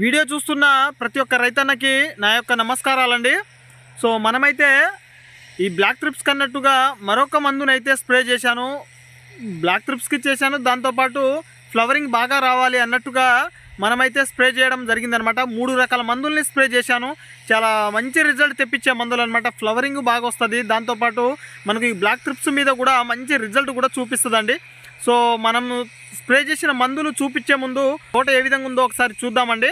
Video చూస్తున్న ప్రతి ఒక్క రైతన్నకి నా యొక్క నమస్కారాలండి. సో మనమైతే ఈ బ్లాక్ ట్రిప్స్ కన్నట్టుగా మరొక మందునైతే స్ప్రే చేశాను. బ్లాక్ ట్రిప్స్కి చేశాను. దాంతోపాటు ఫ్లవరింగ్ బాగా రావాలి అన్నట్టుగా మనమైతే స్ప్రే చేయడం జరిగిందనమాట. మూడు రకాల మందుల్ని స్ప్రే చేశాను. చాలా మంచి రిజల్ట్ తెప్పించే మందులు అనమాట ఫ్లవరింగ్ బాగా వస్తుంది దాంతోపాటు మనకు ఈ బ్లాక్ ట్రిప్స్ మీద కూడా మంచి రిజల్ట్ కూడా చూపిస్తుందండి. సో మనం స్ప్రే చేసిన మందులు చూపించే ముందు తోట ఏ విధంగా ఉందో ఒకసారి చూద్దామండి.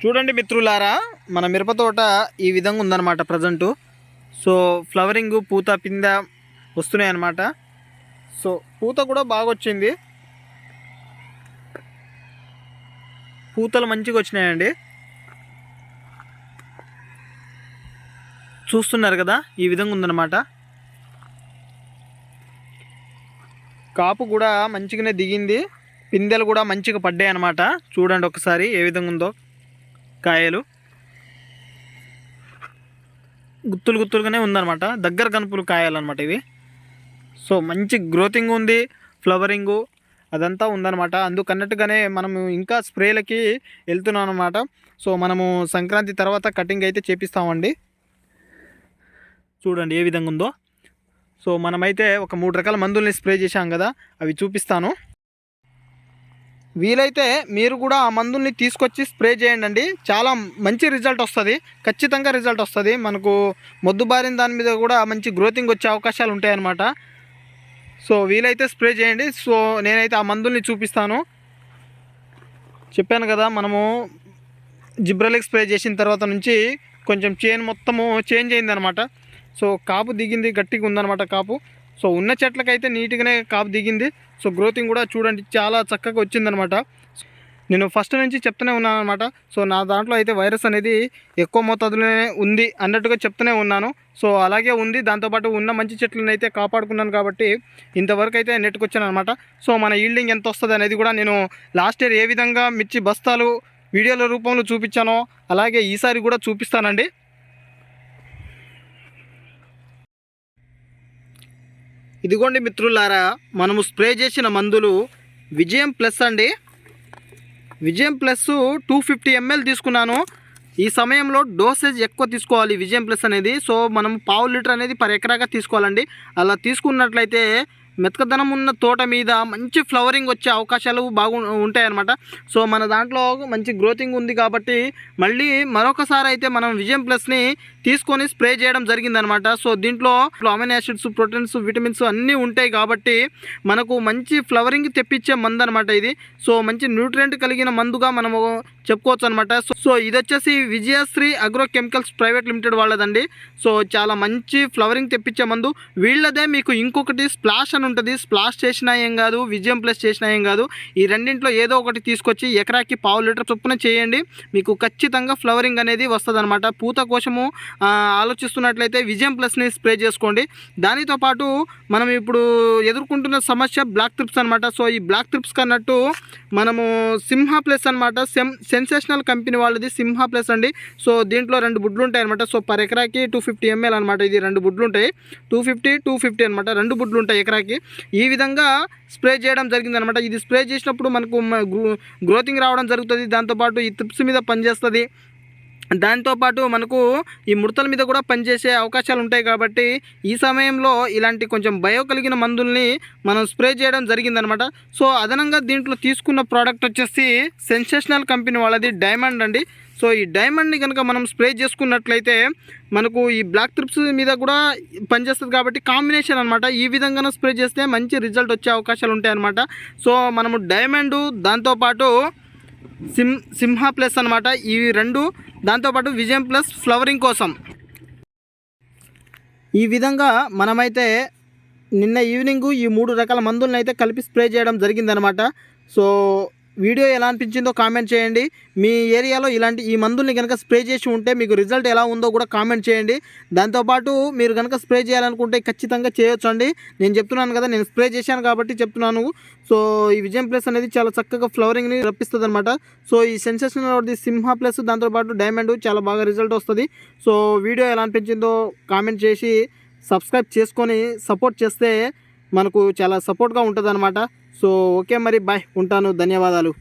చూడండి మిత్రులారా మన మిరప తోట ఈ విధంగా ఉందన్నమాట ప్రజెంటు. సో ఫ్లవరింగ్ పూత పింద వస్తున్నాయి అన్నమాట. సో పూత కూడా బాగా వచ్చింది. పూతలు మంచిగా వచ్చినాయండి. చూస్తున్నారు కదా ఈ విధంగా ఉందన్నమాట. కాపు కూడా మంచిగానే దిగింది. పిందెలు కూడా మంచిగా పడ్డాయి అనమాట చూడండి ఒకసారి ఏ విధంగా ఉందో కాయలు. గుత్తులు గుత్తులుగానే ఉందన్నమాట. దగ్గర కనుపులు కాయాలన్నమాట ఇవి. సో మంచి గ్రోతింగ్ ఉంది ఫ్లవరింగు అదంతా ఉందన్నమాట. అందుకన్నట్టుగానే మనము ఇంకా స్ప్రేలకి వెళ్తున్నాం అనమాట సో మనము సంక్రాంతి తర్వాత కటింగ్ అయితే చేపిస్తామండి. చూడండి ఏ విధంగా ఉందో. సో మనమైతే ఒక మూడు రకాల మందుల్ని స్ప్రే చేశాం కదా అవి చూపిస్తాను. వీలైతే మీరు కూడా ఆ మందుల్ని తీసుకొచ్చి స్ప్రే చేయండి చాలా మంచి రిజల్ట్ వస్తుంది. ఖచ్చితంగా రిజల్ట్ వస్తుంది. మనకు మొద్దు బారిన దాని మీద కూడా మంచి గ్రోతింగ్ వచ్చే అవకాశాలు ఉంటాయన్నమాట. సో వీలైతే స్ప్రే చేయండి. సో నేనైతే ఆ మందుల్ని చూపిస్తాను. చెప్పాను కదా మనము జిబ్రలిక్ స్ప్రే చేసిన తర్వాత నుంచి కొంచెం చైన్ మొత్తము చేంజ్ అయిందనమాట సో కాపు దిగింది గట్టిగా ఉందన్నమాట కాపు. సో ఉన్న చెట్లకైతే నీట్గానే కాపు దిగింది. సో గ్రోతింగ్ కూడా చూడండి చాలా చక్కగా వచ్చిందనమాట నేను ఫస్ట్ నుంచి చెప్తూనే ఉన్నాను అనమాట సో నా దాంట్లో అయితే వైరస్ అనేది ఎక్కువ మోతాదులోనే ఉంది అన్నట్టుగా చెప్తూనే ఉన్నాను. సో అలాగే ఉంది దాంతోపాటు ఉన్న మంచి చెట్లను అయితే కాపాడుకున్నాను కాబట్టి ఇంతవరకు అయితే నెట్టుకొచ్చాను అనమాట సో మన ఈల్డింగ్ ఎంత వస్తుంది అనేది కూడా నేను లాస్ట్ ఇయర్ ఏ విధంగా మిర్చి బస్తాలు వీడియోల రూపంలో చూపించానో అలాగే ఈసారి కూడా చూపిస్తానండి. ఇదిగోండి మిత్రులారా మనము స్ప్రే చేసిన మందులు విజయం ప్లస్ అండి. విజయం ప్లస్ టూ ఫిఫ్టీ ఎంఎల్ తీసుకున్నాను. ఈ సమయంలో డోసేజ్ ఎక్కువ తీసుకోవాలి విజయం ప్లస్ అనేది. సో మనం పావు లీటర్ అనేది పర్ ఎకరాగా తీసుకోవాలండి. అలా తీసుకున్నట్లయితే మెతకదనం ఉన్న తోట మీద మంచి ఫ్లవరింగ్ వచ్చే అవకాశాలు బాగు ఉంటాయన్నమాట. సో మన దాంట్లో మంచి గ్రోతింగ్ ఉంది కాబట్టి మళ్ళీ మరొకసారి అయితే మనం విజయం ప్లస్ని తీసుకొని స్ప్రే చేయడం జరిగిందనమాట సో దీంట్లో అమైన్ యాసిడ్స్ ప్రోటీన్స్ విటమిన్స్ అన్నీ ఉంటాయి కాబట్టి మనకు మంచి ఫ్లవరింగ్ తెప్పించే మందు అనమాట ఇది. సో మంచి న్యూట్రియంట్ కలిగిన మందుగా మనము చెప్పుకోవచ్చు అనమాట సో ఇది వచ్చేసి Vijayasri agro chemicals private limited వాళ్ళదండి. So చాలా మంచి ఫ్లవరింగ్ తెప్పించే మందు. వీళ్ళదే మీకు ఇంకొకటి స్ప్లాష్ అని ఉంటుంది. స్ప్లాష్ చేసినా ఏం కాదు విజయం ప్లస్ చేసినా ఏం కాదు. ఈ రెండింటిలో ఏదో ఒకటి తీసుకొచ్చి ఎకరాకి పావు లీటర్ చొప్పున చేయండి. మీకు ఖచ్చితంగా ఫ్లవరింగ్ అనేది వస్తుంది అనమాట పూత కోసము ఆలోచిస్తున్నట్లయితే విజయం ప్లస్ని స్ప్రే చేసుకోండి. దానితో పాటు మనం ఇప్పుడు ఎదుర్కొంటున్న సమస్య బ్లాక్ ట్రిప్స్ అనమాట సో ఈ బ్లాక్ ట్రిప్స్ కన్నట్టు మనము సింహ ప్లస్ అనమాట సెమ్ సెన్సేషనల్ కంపెనీ వాళ్ళది సింహ ప్లస్ అండి. సో దీంట్లో రెండు బుడ్లు ఉంటాయి అనమాట సో పర్ ఎకరాకి టూ ఫిఫ్టీ ఎంఎల్ అనమాట ఇది రెండు బుడ్లు ఉంటాయి. టూ ఫిఫ్టీ టూ ఫిఫ్టీ అనమాట రెండు బుడ్లు ఉంటాయి ఎకరాకి. ఈ విధంగా స్ప్రే చేయడం జరిగిందనమాట ఇది స్ప్రే చేసినప్పుడు మనకు గ్రో గ్రోతింగ్ రావడం జరుగుతుంది. దాంతోపాటు ఈ ట్రిప్స్ మీద పనిచేస్తుంది. దాంతోపాటు మనకు ఈ ముడతల మీద కూడా పనిచేసే అవకాశాలు ఉంటాయి కాబట్టి ఈ సమయంలో ఇలాంటి కొంచెం భయం కలిగిన మందుల్ని మనం స్ప్రే చేయడం జరిగిందనమాట. సో అదనంగా దీంట్లో తీసుకున్న ప్రోడక్ట్ వచ్చేసి సెన్సేషనల్ కంపెనీ వాళ్ళది డైమండ్ అండి. సో ఈ డైమండ్ని కనుక మనం స్ప్రే చేసుకున్నట్లయితే మనకు ఈ బ్లాక్ ట్రిప్స్ మీద కూడా పనిచేస్తుంది కాబట్టి కాంబినేషన్ అనమాట. ఈ విధంగా స్ప్రే చేస్తే మంచి రిజల్ట్ వచ్చే అవకాశాలు ఉంటాయి అనమాట సో మనము డైమండ్ దాంతోపాటు సిం సింహ ప్లస్ అనమాట. ఇవి రెండు దాంతోపాటు విజయం ప్లస్ ఫ్లవరింగ్ కోసం. ఈ విధంగా మనమైతే నిన్న ఈవినింగ్ ఈ మూడు రకాల మందులను అయితే కలిపి స్ప్రే చేయడం జరిగిందనమాట. సో వీడియో ఎలా అనిపించిందో కామెంట్ చేయండి. మీ ఏరియాలో ఇలాంటి ఈ మందుల్ని కనుక స్ప్రే చేసి ఉంటే మీకు రిజల్ట్ ఎలా ఉందో కూడా కామెంట్ చేయండి. దాంతోపాటు మీరు కనుక స్ప్రే చేయాలనుకుంటే ఖచ్చితంగా చేయొచ్చు అండి నేను చెప్తున్నాను కదా నేను స్ప్రే చేశాను కాబట్టి చెప్తున్నాను. సో ఈ విజయం ప్లస్ అనేది చాలా చక్కగా ఫ్లవరింగ్ని రప్పిస్తుంది అనమాట సో ఈ సెన్సేషనల్ ది సింహ ప్లస్ దాంతోపాటు డైమండ్ చాలా బాగా రిజల్ట్ వస్తుంది. సో వీడియో ఎలా అనిపించిందో కామెంట్ చేసి సబ్స్క్రైబ్ చేసుకొని సపోర్ట్ చేస్తే మనకు చాలా సపోర్ట్గా ఉంటుంది అనమాట సో ఓకే మరి బాయ్ ఉంటాను ధన్యవాదాలు.